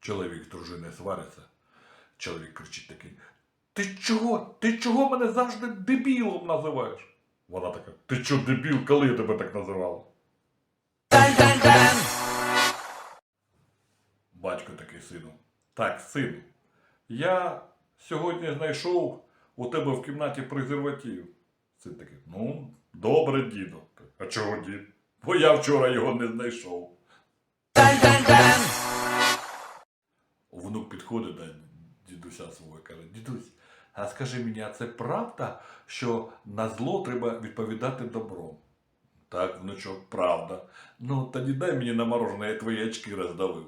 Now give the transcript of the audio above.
Чоловік з дружиною свариться. Чоловік кричить такий: Ти чого? Ти чого мене завжди дебілом називаєш? Вона така, ти чого дебіл, коли я тебе так називала? Батько такий сину. Так, сину, я сьогодні знайшов у тебе в кімнаті презерватив. Син такий, ну, добре, діду. А чого дід? Бо я вчора його не знайшов. Підходить до дідуся свого і каже, дідусь, а скажи мені, а це правда, що на зло треба відповідати добром? Так, внучок, правда. Ну, тоді дай мені на морожене, я твої очки роздавив.